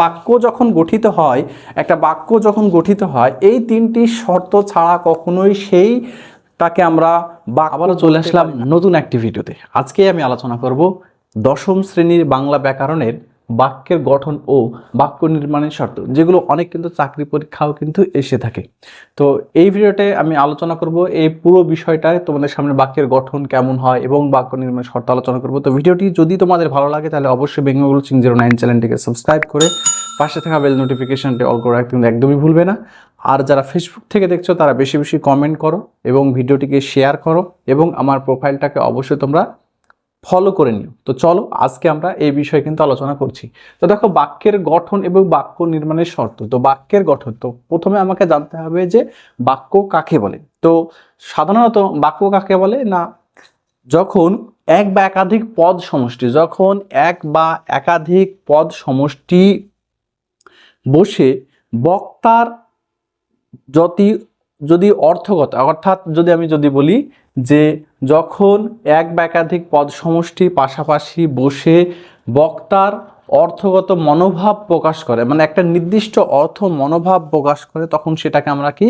বাক্য যখন গঠিত হয় একটা বাক্য যখন গঠিত হয় এই তিনটি শর্ত ছাড়া কখনোই সেই তাকে আমরা বা আবারও চলে আসলাম নতুন একটি ভিডিওতে। আজকে আমি আলোচনা করব দশম শ্রেণির বাংলা ব্যাকরণের বাক্যের গঠন ও বাক্য নির্মাণের শর্ত, যেগুলো অনেক কিন্তু চাকরি পরীক্ষাও কিন্তু এসে থাকে। তো এই ভিডিওতে আমি আলোচনা করব এই পুরো বিষয়টায়, তোমাদের সামনে বাক্যের গঠন কেমন হয় এবং বাক্য নির্মাণের শর্ত আলোচনা করব। তো ভিডিওটি যদি তোমাদের ভালো লাগে, তাহলে অবশ্যই বেঙ্গল সিং জিরো নাইন চ্যানেলটিকে সাবস্ক্রাইব করে পাশে থাকা বেল নোটিফিকেশনটি অল করে রাখতে একদমই ভুলবে না। আর যারা ফেসবুক থেকে দেখছ, তারা বেশি বেশি কমেন্ট করো এবং ভিডিওটিকে শেয়ার করো এবং আমার প্রোফাইলটাকে অবশ্যই তোমরা ফলো করে নিও। তো চলো, আজকে আমরা এই বিষয়ে কিন্তু আলোচনা করছি। তো দেখো, বাক্যের গঠন এবং বাক্য নির্মাণের শর্ত। তো বাক্যের গঠন, তো প্রথমে আমাকে জানতে হবে যে বাক্য কাকে বলে? তো সাধারণত বাক্য কাকে বলে? না, যখন এক বা একাধিক পদ সমষ্টি, যখন এক বা একাধিক পদ সমষ্টি বসে বক্তার যদি যদি অর্থগত, অর্থাৎ যদি আমি যদি বলি যে যখন এক বা একাধিক পদ সমষ্টি পাশাপাশি বসে বক্তার অর্থগত মনোভাব প্রকাশ করে মানে একটা নির্দিষ্ট অর্থ মনোভাব প্রকাশ করে, তখন সেটাকে আমরা কি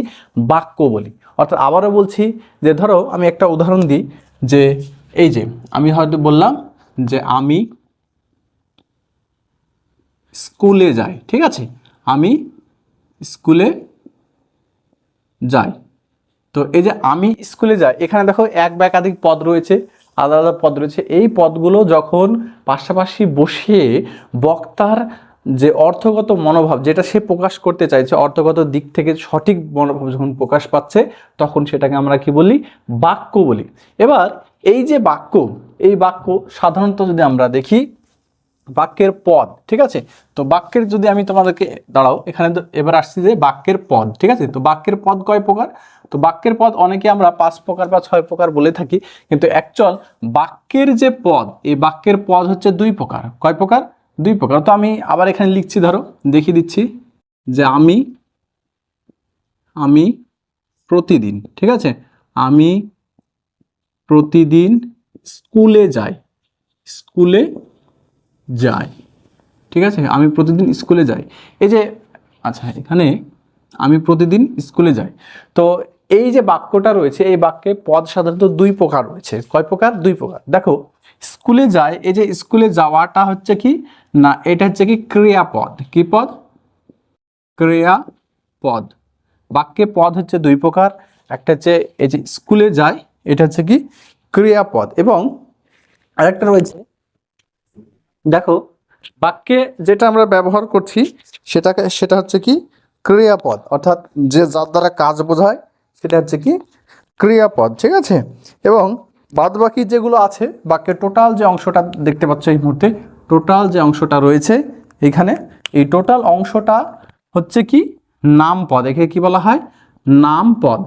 বাক্য বলি। অর্থাৎ আবারও বলছি যে ধরো আমি একটা উদাহরণ দিই যে এই যে আমি হয়তো বললাম যে আমি স্কুলে যাই, ঠিক আছে? আমি স্কুলে যাই তো এই যে আমি স্কুলে যাই, এখানে দেখো এক বা একাধিক পদ রয়েছে, আলাদা আলাদা পদ রয়েছে। এই পদগুলো যখন পাশাপাশি বসিয়ে বক্তার যে অর্থগত মনোভাব, যেটা সে প্রকাশ করতে চাইছে, অর্থগত দিক থেকে সঠিক মনোভাব যখন প্রকাশ পাচ্ছে, তখন সেটাকে আমরা কি বলি? বাক্য বলি। এবার এই যে বাক্য, এই বাক্য সাধারণত যদি আমরা দেখি বাক্যের পদ, ঠিক আছে? তো বাক্যের যদি আমি তোমাদেরকে, দাঁড়াও, এখানে এবার আসছি যে বাক্যের পদ, ঠিক আছে? তো বাক্যের পদ কয় প্রকার? তো বাক্যের পদ অনেকে আমরা পাঁচ প্রকার বা ছয় প্রকার বলে থাকি, কিন্তু অ্যাকচুয়াল বাক্যের যে পদ, এই বাক্যের পদ হচ্ছে দুই প্রকার। কয় প্রকার? দুই প্রকার। তো আমি আবার এখানে লিখছি, ধরো, দেখিয়ে দিচ্ছি যে আমি আমি প্রতিদিন, ঠিক আছে? আমি প্রতিদিন স্কুলে যাই। স্কুলে যাই। ঠিক আছে? আমি প্রতিদিন স্কুলে যাই। এই যে আচ্ছা এখানে আমি প্রতিদিন স্কুলে যাই। তো এই যে বাক্যটা রয়েছে, এই বাক্যে পদ সাধারণত দুই প্রকার রয়েছে। কয় প্রকার? দুই প্রকার। দেখো, স্কুলে যায় এই যে স্কুলে যাওয়াটা হচ্ছে কি? না, এটা হচ্ছে কি ক্রিয়াপদ। কি পদ? ক্রিয়াপদ। বাক্যে পদ হচ্ছে দুই প্রকার। একটা হচ্ছে এই যে স্কুলে যায় এটা হচ্ছে কি? ক্রিয়াপদ। এবং আরেকটা রয়েছে দেখো, বাক্যে যেটা আমরা ব্যবহার করছি, সেটাকে, সেটা হচ্ছে কি? ক্রিয়াপদ। অর্থাৎ যে যার দ্বারা কাজ বোঝায়, সেটা হচ্ছে কি? ক্রিয়াপদ, ঠিক আছে? এবং বাদবাকি যেগুলো আছে, বাক্যের টোটাল যে অংশটা দেখতে পাচ্ছ এই মুহূর্তে টোটাল যে অংশটা রয়েছে এখানে, এই টোটাল অংশটা হচ্ছে কি? নাম পদ একে কি বলা হয়? নাম পদ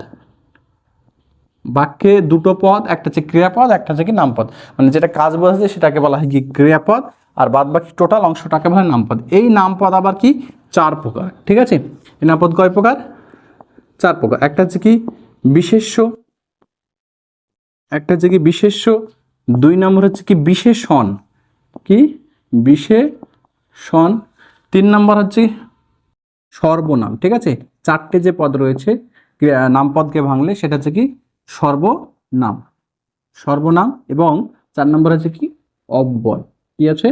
বাক্যে দুটো পদ, একটা হচ্ছে ক্রিয়াপদ, একটা হচ্ছে কি নামপদ। মানে যেটা কাজ বোঝাচ্ছে, সেটাকে বলা হয় কি? ক্রিয়াপদ। আর বাদ বাকি টোটাল অংশটাকে বলা নামপদ। এই নামপদ আবার কি? চার প্রকার, ঠিক আছে? এই নামপদ কয় প্রকার? চার প্রকার। একটা হচ্ছে কি? বিশেষ্য। একটা হচ্ছে কি? বিশেষ্য। দুই নম্বর হচ্ছে কি? বিশেষণ। কি? বিশেষণ। তিন নম্বর হচ্ছে সর্বনাম, ঠিক আছে? চারটে যে পদ রয়েছে নামপদকে ভাঙলে সেটা হচ্ছে কি? সর্বনাম। সর্বনাম এবং চার নম্বর হচ্ছে কি? অব্যয়। কি আছে?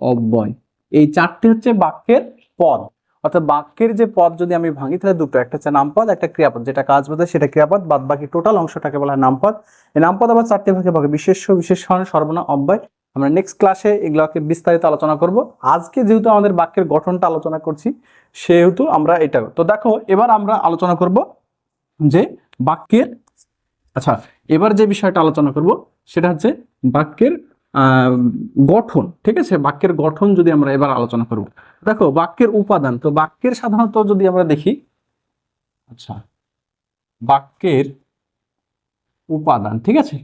অব্যয়। এই চারটি হচ্ছে বাক্যের পদ। অর্থাৎ বাক্যের যে পদ যদি আমি ভাঙি, তাহলে দুটো, একটা হচ্ছে নামপদ, একটা ক্রিয়াপদ। যেটা কাজ বোঝায় সেটা ক্রিয়াপদ বাদ বাকি টোটাল অংশটাকে বলা হয় নামপদ। এই নামপদ আবার চারটে ভাগে ভাগে বিশেষ্য বিশেষণ সর্বনা, অব্যয়। আমরা নেক্সট ক্লাসে এগুলোকে বিস্তারিত আলোচনা করব। আজকে যেহেতু আমাদের বাক্যের গঠনটা আলোচনা করছি, সেহেতু আমরা এটা তো দেখো, এবার আমরা আলোচনা করব যে বাক্যের আচ্ছা এবার যে বিষয়টা আলোচনা করব, সেটা হচ্ছে বাক্যের গঠন, ঠিক আছে? বাক্যের গঠন যদি আমরা এবার আলোচনা করব। দেখো, বাক্যের উপাদান, তো বাক্যের সাধারণত যদি আমরা দেখি আচ্ছা বাক্যের উপাদান, ঠিক আছে?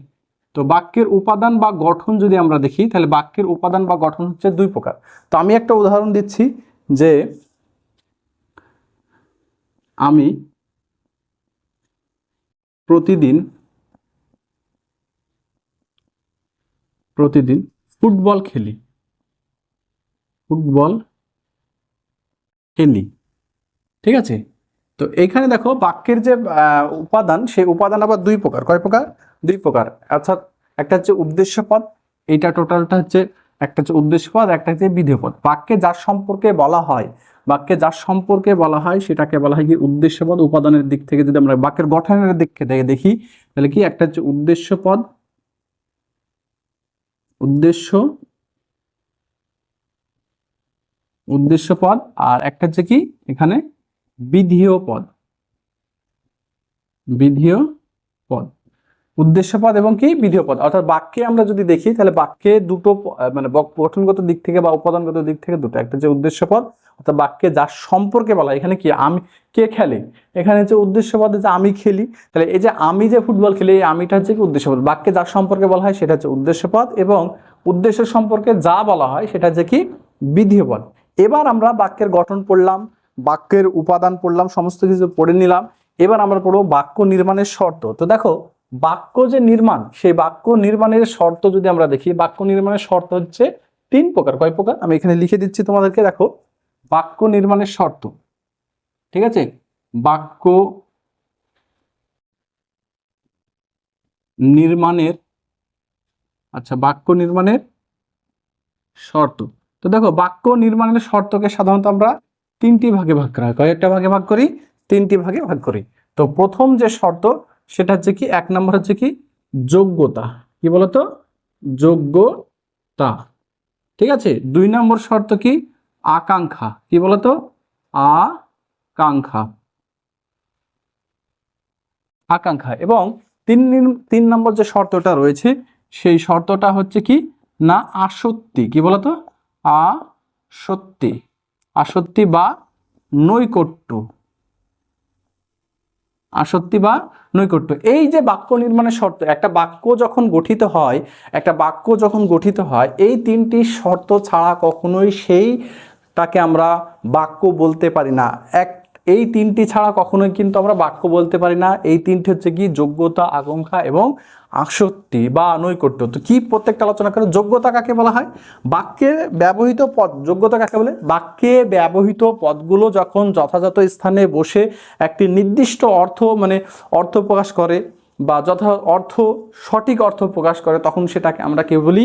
তো বাক্যের উপাদান বা গঠন যদি আমরা দেখি, তাহলে বাক্যের উপাদান বা গঠন হচ্ছে দুই প্রকার। তো আমি একটা উদাহরণ দিচ্ছি যে আমি প্রতিদিন প্রতিদিন ফুটবল খেলি। ফুটবল খেলি। ঠিক আছে? তো এইখানে দেখো বাক্যের যে উপাদান, সেই উপাদান আবার দুই প্রকার। কয় প্রকার? দুই প্রকার। অর্থাৎ একটা হচ্ছে উদ্দেশ্য পদ এইটা টোটালটা হচ্ছে একটা হচ্ছে উদ্দেশ্য পদ একটা হচ্ছে বিধেয় পদ বাক্যে যার সম্পর্কে বলা হয়, বাক্যে যার সম্পর্কে বলা হয়, সেটাকে বলা হয় কি উদ্দেশ্য পদ উপাদানের দিক থেকে যদি আমরা বাক্যের গঠনের দিক থেকে দেখি, তাহলে কি একটা হচ্ছে উদ্দেশ্য পদ উদ্দেশ্য উদ্দেশ্য পদ আর একটা হচ্ছে কি? এখানে বিধেয় পদ। বিধেয় পদ। উদ্দেশ্য পদ এবং কি বিধেয় পদ অর্থাৎ বাক্যে আমরা যদি দেখি, তাহলে বাক্যে দুটো মানে গঠনগত দিক থেকে বা উপাদানগত দিক থেকে দুটো। একটা যে উদ্দেশ্য পদ অর্থাৎ বাক্যে যার সম্পর্কে বলা, এখানে কি আমি কে খেলে? এখানে হচ্ছে উদ্দেশ্য পদে যে আমি খেলি। তাহলে এই যে আমি যে ফুটবল খেলি, এই আমিটা হচ্ছে কি উদ্দেশ্য পদ বাক্যে যার সম্পর্কে বলা হয়, সেটা হচ্ছে উদ্দেশ্য পদ এবং উদ্দেশ্য সম্পর্কে যা বলা হয়, সেটা হচ্ছে কি বিধেয় পদ এবার আমরা বাক্যের গঠন পড়লাম, বাক্যের উপাদান পড়লাম, সমস্ত কিছু পড়ে নিলাম। এবার আমরা পড়ব বাক্য নির্মাণের শর্ত। তো দেখো বাক্য যে নির্মাণ, সেই বাক্য নির্মাণের শর্ত যদি আমরা দেখি, বাক্য নির্মাণের শর্ত হচ্ছে তিন প্রকার। কয় প্রকার? আমি এখানে লিখে দিচ্ছি তোমাদেরকে, দেখো। বাক্য নির্মাণের শর্ত। ঠিক আছে? বাক্য নির্মাণের আচ্ছা বাক্য নির্মাণের শর্ত। তো দেখো, বাক্য নির্মাণের শর্তকে সাধারণত আমরা তিনটি ভাগে ভাগ করা হয়। কয়েকটা ভাগে ভাগ করি, তিনটি ভাগে ভাগ করি। তো প্রথম যে শর্ত সেটা হচ্ছে কি, এক নম্বর হচ্ছে কি, যোগ্যতা। কি বলতো? যোগ্যতা। ঠিক আছে? দুই নম্বর শর্ত কি? আকাঙ্ক্ষা। কি বলতো? আকাঙ্ক্ষা। আকাঙ্ক্ষা। এবং তিন তিন নম্বর যে শর্তটা রয়েছে, সেই শর্তটা হচ্ছে কি? না, আসক্তি। কি বলতো? আসক্তি। আসক্তি বা নৈকট্য। আসক্তি বা নৈকট্য। এই যে বাক্য নির্মাণের শর্ত, একটা বাক্য যখন গঠিত হয়, একটা বাক্য যখন গঠিত হয়, এই তিনটি শর্ত ছাড়া কখনোই সেই তাকে আমরা বাক্য বলতে পারি না। এক, এই তিনটি ছাড়া কখনোই কিন্তু আমরা বাক্য বলতে পারি না। এই তিনটি হচ্ছে কি, যোগ্যতা, আকাঙ্ক্ষা এবং আসক্তি বা নৈকট্য। তো কি প্রত্যেকটা আলোচনা করে? যোগ্যতা কাকে বলা হয়? বাক্যে ব্যবহৃত পদ, যোগ্যতা কাকে বলে? বাক্যে ব্যবহৃত পদগুলো যখন যথাযথ স্থানে বসে একটি নির্দিষ্ট অর্থ মানে অর্থ প্রকাশ করে বা যথা অর্থ, সঠিক অর্থ প্রকাশ করে, তখন সেটাকে আমরা কি বলি?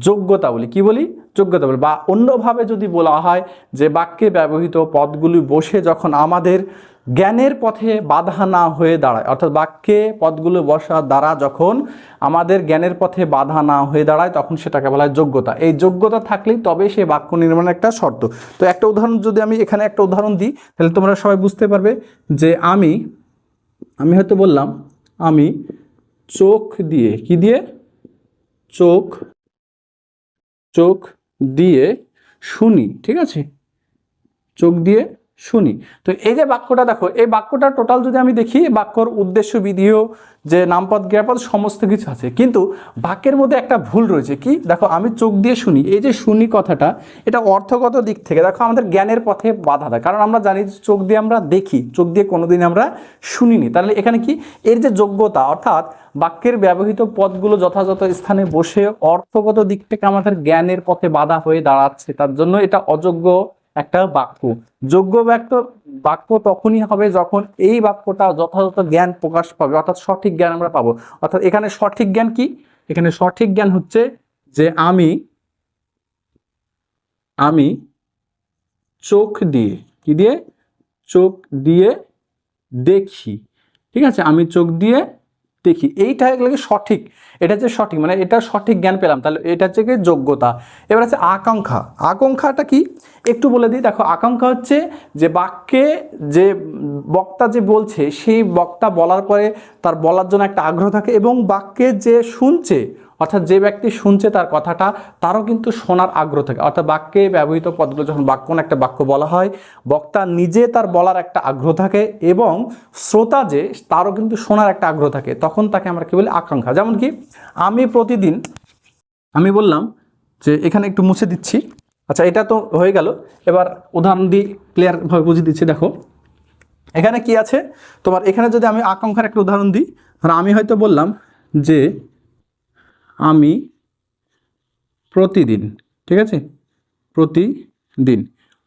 যোগ্যতা বলি। কি বলি? যোগ্যতা বলি। বা অন্যভাবে যদি বলা হয় যে বাক্যে ব্যবহৃত পদগুলি বসে যখন আমাদের জ্ঞানের পথে বাধা না হয়ে দাঁড়ায়, অর্থাৎ বাক্যে পদগুলো বসার দ্বারা যখন আমাদের জ্ঞানের পথে বাধা না হয়ে দাঁড়ায়, তখন সেটাকে বলা হয় যোগ্যতা। এই যোগ্যতা থাকলেই তবে সে বাক্য নির্মাণের একটা শর্ত। তো একটা উদাহরণ যদি আমি এখানে একটা উদাহরণ দিই, তাহলে তোমরা সবাই বুঝতে পারবে যে আমি আমি হয়তো বললাম আমি চোখ দিয়ে কি দিয়ে? চোখ চোখ দিয়ে শুনি ঠিক আছে? চোখ দিয়ে শুনি। তো এই যে বাক্যটা দেখো, এই বাক্যটা টোটাল যদি আমি দেখি বাক্যর উদ্দেশ্য বিধিও যে নামপদ, ক্রিয়াপদ, সমস্ত কিছু আছে। কিন্তু বাক্যের মধ্যে একটা ভুল রয়েছে কি? দেখো, আমি চোখ দিয়ে শুনি। এই যে শুনি কথাটা, এটা অর্থগত দিক থেকে, দেখো, আমাদের জ্ঞানের পথে বাধা দেয়। কারণ আমরা জানি চোখ দিয়ে আমরা দেখি, চোখ দিয়ে কোনোদিন আমরা শুনিনি। তাহলে এখানে কি? এর যে যোগ্যতা, অর্থাৎ বাক্যের ব্যবহৃত পদগুলো যথাযথ স্থানে বসে অর্থগত দিক থেকে আমাদের জ্ঞানের পথে বাধা হয়ে দাঁড়াচ্ছে, তার জন্য এটা অযোগ্য একটা বাক্য। যোগ্য বাক্য বাক্য তখনই হবে যখন এই বাক্যটা যথাযথ জ্ঞান প্রকাশ পাবে, অর্থাৎ সঠিক জ্ঞান আমরা পাবো। অর্থাৎ এখানে সঠিক জ্ঞান কি? এখানে সঠিক জ্ঞান হচ্ছে যে আমি আমি চোখ দিয়ে, কি দিয়ে? চোখ দিয়ে দেখি। ঠিক আছে? আমি চোখ দিয়ে দেখি, এইটা লাগে সঠিক? এটা যে সঠিক মানে এটা সঠিক জ্ঞান পেলাম, তাহলে এটা হচ্ছে কি যোগ্যতা? এবার আছে আকাঙ্ক্ষা। আকাঙ্ক্ষাটা কি? একটু বলে দিই, দেখো, আকাঙ্ক্ষা হচ্ছে যে বাক্যে যে বক্তা যে বলছে, সেই বক্তা বলার পরে তার বলার জন্য একটা আগ্রহ থাকে এবং বাক্যে যে শুনছে অর্থাৎ যে ব্যক্তি শুনছে তার কথাটা, তারও কিন্তু শোনার আগ্রহ থাকে। অর্থাৎ বাক্যে ব্যবহৃত পদগুলো যখন বাক্য একটা বাক্য বলা হয়, বক্তা নিজে তার বলার একটা আগ্রহ থাকে এবং শ্রোতা যে, তারও কিন্তু শোনার একটা আগ্রহ থাকে। তখন তাকে আমরা কী বলি? আকাঙ্ক্ষা। যেমন কি, আমি প্রতিদিন, আমি বললাম যে, এখানে একটু মুছে দিচ্ছি। আচ্ছা এটা তো হয়ে গেল। এবার উদাহরণ দিয়ে ক্লিয়ারভাবে বুঝিয়ে দিচ্ছি। দেখো, এখানে কি আছে? তোমার এখানে যদি আমি আকাঙ্ক্ষার একটা উদাহরণ দিই আমি হয়তো বললাম যে আমি প্রতিদিন, ঠিক আছে? প্রতিদিন।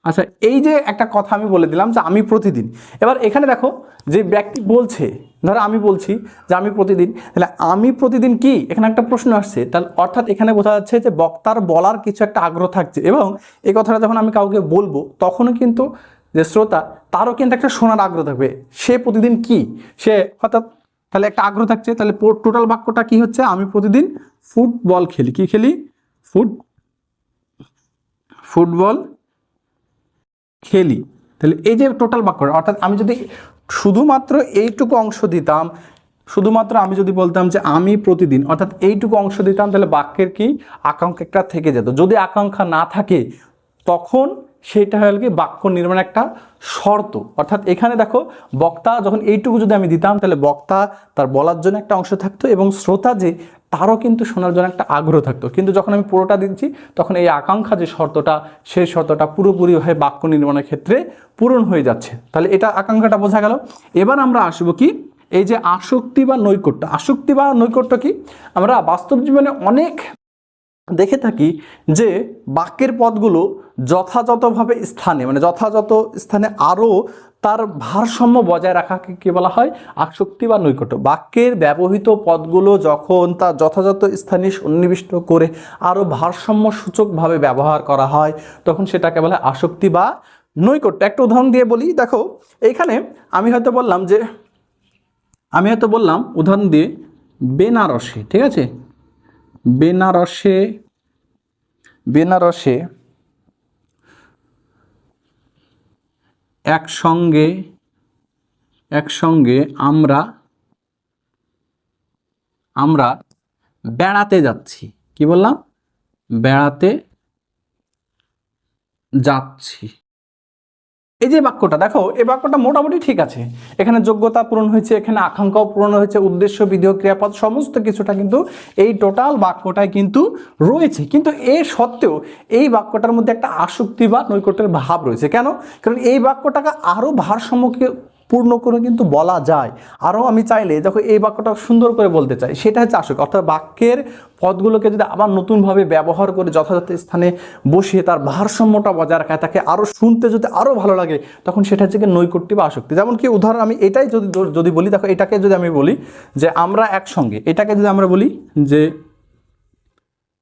আচ্ছা এই যে একটা কথা আমি বলে দিলাম যে আমি প্রতিদিন। এবার এখানে দেখো যে ব্যক্তি বলছে, ধরো আমি বলছি যে আমি প্রতিদিন, তাহলে আমি প্রতিদিন কি? এখানে একটা প্রশ্ন আসছে তাহলে অর্থাৎ এখানে বোঝা যাচ্ছে যে বক্তার বলার কিছু একটা আগ্রহ থাকছে এবং এই কথাটা যখন আমি কাউকে বলব, তখনও কিন্তু যে শ্রোতা, তারও কিন্তু একটা শোনার আগ্রহ থাকবে, সে প্রতিদিন কি? সে অর্থাৎ তাহলে একটা আগ্রহ থাকছে, তাহলে টোটাল বাক্যটা কি হচ্ছে? আমি প্রতিদিন ফুটবল খেলি। কি খেলি? ফুট ফুটবল খেলি। তাহলে এই যে টোটাল বাক্যটা অর্থাৎ আমি যদি শুধুমাত্র এইটুকু অংশ দিতাম, শুধুমাত্র আমি যদি বলতাম যে আমি প্রতিদিন, অর্থাৎ এইটুকু অংশ দিতাম, তাহলে বাক্যের কি? আকাঙ্ক্ষা থেকে যেত। যদি আকাঙ্ক্ষা না থাকে তখন সেটা হল কি বাক্য নির্মাণ একটা শর্ত। অর্থাৎ এখানে দেখো, বক্তা যখন এইটুকু যদি আমি দিতাম, তাহলে বক্তা তার বলার জন্য একটা অংশ থাকতো এবং শ্রোতা যে, তারও কিন্তু শোনার জন্য একটা আগ্রহ থাকতো। কিন্তু যখন আমি পুরোটা দিচ্ছি, তখন এই আকাঙ্ক্ষা যে শর্তটা, সেই শর্তটা পুরোপুরি হয়ে বাক্য নির্মাণের ক্ষেত্রে পূরণ হয়ে যাচ্ছে। তাহলে এটা আকাঙ্ক্ষাটা বোঝা গেল। এবার আমরা আসব কি? এই যে আসক্তি বা নৈকট্য। আসক্তি বা নৈকট্য কি? আমরা বাস্তব জীবনে অনেক দেখে থাকি যে বাক্যের পদগুলো যথাযথভাবে স্থানে মানে যথাযথ স্থানে আরও তার ভারসাম্য বজায় রাখাকে কী বলা হয়? আসক্তি বা নৈকট্য। বাক্যের ব্যবহৃত পদগুলো যখন তার যথাযথ স্থানে সন্নিবিষ্ট করে আরও ভারসাম্য সূচকভাবে ব্যবহার করা হয়, তখন সেটাকে বলা হয় আসক্তি বা নৈকট্য। একটা উদাহরণ দিয়ে বলি, দেখো এইখানে আমি হয়তো বললাম যে, আমি হয়তো বললাম, উদাহরণ দিয়ে বেনারসে, ঠিক আছে? বেনারসে বেনারসে একসঙ্গে একসঙ্গে আমরা আমরা বেড়াতে যাচ্ছি। কি বললাম? বেড়াতে যাচ্ছি। এই যে বাক্যটা, দেখো, এই বাক্যটা মোটামুটি ঠিক আছে। এখানে যোগ্যতা পূরণ হয়েছে, এখানে আকাঙ্ক্ষাও পূরণ হয়েছে, উদ্দেশ্য, বিধেয়, ক্রিয়াপদ, সমস্ত কিছুটা কিন্তু এই টোটাল বাক্যটায় কিন্তু রয়েছে। কিন্তু এ সত্ত্বেও এই বাক্যটার মধ্যে একটা আসক্তি বা নৈকট্যের ভাব রয়েছে। কেন? কারণ এই বাক্যটাকে আরও ভারসাম্যকে পূর্ণ করে কিন্তু বলা যায়। আরও আমি চাইলে যখন এই বাক্যটা সুন্দর করে বলতে চাই। সেটা হচ্ছে আসক্তি অর্থাৎ বাক্যের পদগুলোকে যদি আবার নতুনভাবে ব্যবহার করে যথাযথ স্থানে বসিয়ে তার ভারসাম্যটা বজায় রাখায়, তাকে আরও শুনতে যদি আরও ভালো লাগে, তখন সেটা হচ্ছে কি নৈকট্য বা আসক্তি। যেমন কি উদাহরণ, আমি এটাই যদি যদি বলি, দেখো এটাকে যদি আমি বলি যে আমরা একসঙ্গে, এটাকে যদি আমরা বলি যে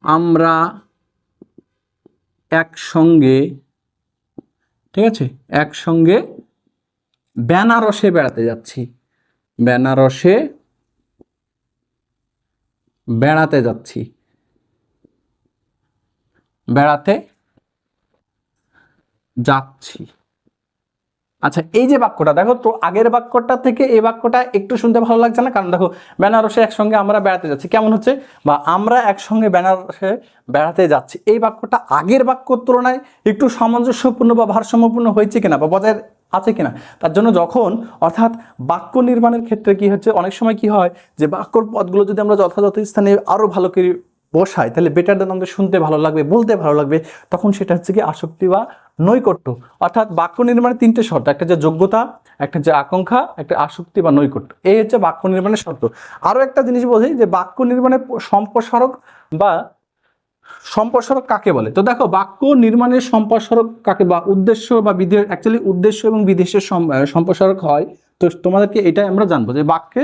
আমরা একসঙ্গে, ঠিক আছে? একসঙ্গে বেনারসে বেড়াতে যাচ্ছি। বেনারসে বেড়াতে যাচ্ছি। বেড়াতে যাচ্ছি। আচ্ছা এই যে বাক্যটা, দেখো তো আগের বাক্যটা থেকে এই বাক্যটা একটু শুনতে ভালো লাগছে না? কারণ দেখো, বেনারসে একসঙ্গে আমরা বেড়াতে যাচ্ছি। কেমন হচ্ছে? বা আমরা একসঙ্গে বেনারসে বেড়াতে যাচ্ছি। এই বাক্যটা আগের বাক্যর তুলনায় একটু সামঞ্জস্যপূর্ণ বা ভারসাম্যপূর্ণ হয়েছে কিনা বা বজায় আছে কিনা? তার জন্য যখন, অর্থাৎ বাক্য নির্মাণের ক্ষেত্রে কি হচ্ছে, অনেক সময় কি হয় যে বাক্যর পদগুলো যদি আমরা যথাযথ স্থানে আরও ভালো করে বসাই, তাহলে বেটার দেন আমাদের শুনতে ভালো লাগবে, বলতে ভালো লাগবে, তখন সেটা হচ্ছে কি আসক্তি বা নৈকট্য। অর্থাৎ বাক্য নির্মাণের তিনটে শর্ত, একটা যে যোগ্যতা, একটা যে আকাঙ্ক্ষা, একটা আসক্তি বা নৈকট্য। এই হচ্ছে বাক্য নির্মাণের শর্ত। আরও একটা জিনিস বোঝাই যে বাক্য নির্মাণের সম্প্রসারক বা সম্প্রসারক কাকে বলে? তো দেখো, বাক্য নির্মাণের সম্প্রসারক কাকে বা উদ্দেশ্য বা বিধি অ্যাকচুয়ালি উদ্দেশ্য এবং বিদেশের সম্প্রসারক হয়। তো তোমাদেরকে এটাই আমরা জানব যে বাক্যে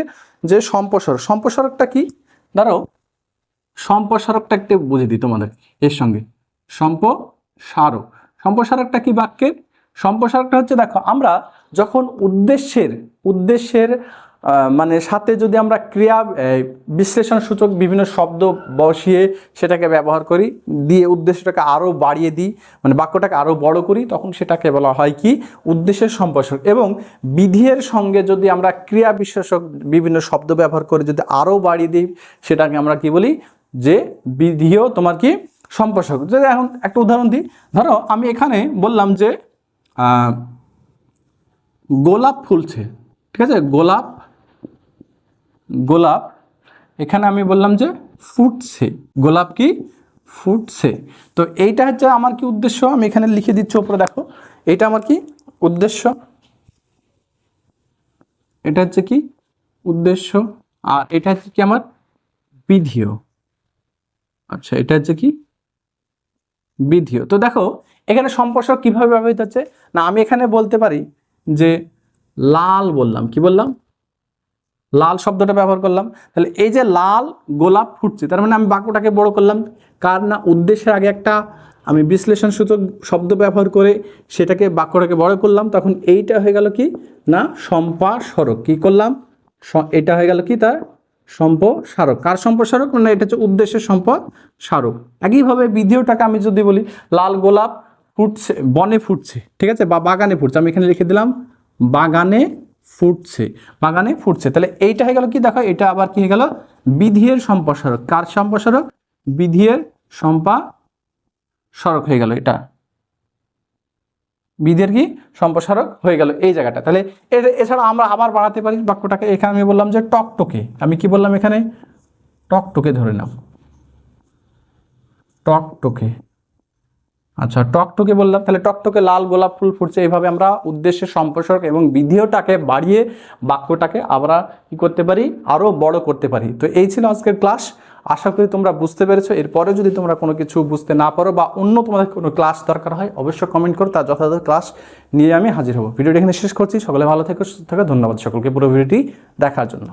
যে সম্প্রসারক, সম্প্রসারকটা কি? ধরো সম্প্রসারকটা একটু বুঝে দিই তোমাদের এর সঙ্গে। সম্প্রসারক, সম্প্রসারকটা কি বাক্যের সম্প্রসারকটা হচ্ছে, দেখো, আমরা যখন উদ্দেশ্যের উদ্দেশ্যের মানে সাথে যদি আমরা ক্রিয়া বিশ্লেষণ সূচক বিভিন্ন শব্দ বসিয়ে সেটাকে ব্যবহার করি, দিয়ে উদ্দেশ্যটাকে আরও বাড়িয়ে দিই মানে বাক্যটাকে আরও বড় করি, তখন সেটাকে বলা হয় কি? উদ্দেশ্যের সম্প্রসারক এবং বিধির সঙ্গে যদি আমরা ক্রিয়া বিশ্লেষক বিভিন্ন শব্দ ব্যবহার করে যদি আরও বাড়িয়ে দিই, সেটাকে আমরা কি বলি? যে বিধিও তোমার কি? সম্প্রসারক যদি এখন একটা উদাহরণ দিই, ধরো আমি এখানে বললাম যে গোলাপ ফুলছে, ঠিক আছে? গোলাপ গোলাপ। এখানে আমি বললাম যে ফুটছে। গোলাপ কি? ফুটছে। তো এইটা হচ্ছে আমার কি উদ্দেশ্য? আমি এখানে লিখে দিচ্ছি ওপরে দেখো। এটা আমার কি উদ্দেশ্য? এটা হচ্ছে কি উদ্দেশ্য? আর এটা হচ্ছে কি আমার বিধিও। আচ্ছা এটা হচ্ছে কি বিধিও। তো দেখো, এখানে সম্প্রসারক কীভাবে ব্যবহৃত হচ্ছে? না, আমি এখানে বলতে পারি যে লাল বললাম। কি বললাম? লাল শব্দটা ব্যবহার করলাম। তাহলে এই যে লাল গোলাপ ফুটছে, তার মানে আমি বাক্যটাকে বড় করলাম। কার না উদ্দেশ্যের আগে একটা আমি বিশ্লেষণ সূচক শব্দ ব্যবহার করে সেটাকে বাক্যটাকে বড় করলাম, তখন এইটা হয়ে গেল কি? না সম্পাসরক কি করলাম? এটা হয়ে গেল কি তার? সম্প্রসারক। কার সম্প্রসারক? মানে এটা হচ্ছে উদ্দেশ্যের স্মারক একইভাবে বিধিওটাকে আমি যদি বলি, লাল গোলাপ ফুটছে, বনে ফুটছে, ঠিক আছে? বা বাগানে ফুটছে। আমি এখানে লিখে দিলাম, বাগানে ফুটছে, বাগানে ফুটছে। তাহলে এইটা হয়ে গেল কি? দেখো, এটা আবার কি হয়ে গেল? বিধিয়ের সম্প্রসারক। কার সম্প্রসারক? বিধিয়ের সম্পা সড়ক হয়ে গেল এটা। বিধির কি? সম্প্রসারক হয়ে গেল এই জায়গাটা। তাহলে এছাড়া আমরা আবার বাড়াতে পারি বাক্যটাকে। এখানে আমি বললাম যে টকটকে আমি কি বললাম এখানে? টকটকে ধরে নাও। টকটকে আচ্ছা টকটকে বললাম, তাহলে টকটকে লাল গোলাপ ফুল ফুটছে, এইভাবে আমরা উদ্দেশ্যের সম্প্রসারক এবং বিধিওটাকে বাড়িয়ে বাক্যটাকে আমরা কি করতে পারি? আরও বড় করতে পারি। তো এই ছিল আজকের ক্লাস। আশা করি তোমরা বুঝতে পেরেছ। এরপরে যদি তোমরা কোনো কিছু বুঝতে না পারো বা অন্য তোমাদের কোনো ক্লাস দরকার হয়, অবশ্যই কমেন্ট করো, তার যথাযথ ক্লাস নিয়ে আমি হাজির হব। ভিডিওটি এখানে শেষ করছি। সকলে ভালো থেকো, সুস্থ থেকো। ধন্যবাদ সকলকে পুরো ভিডিওটি দেখার জন্য।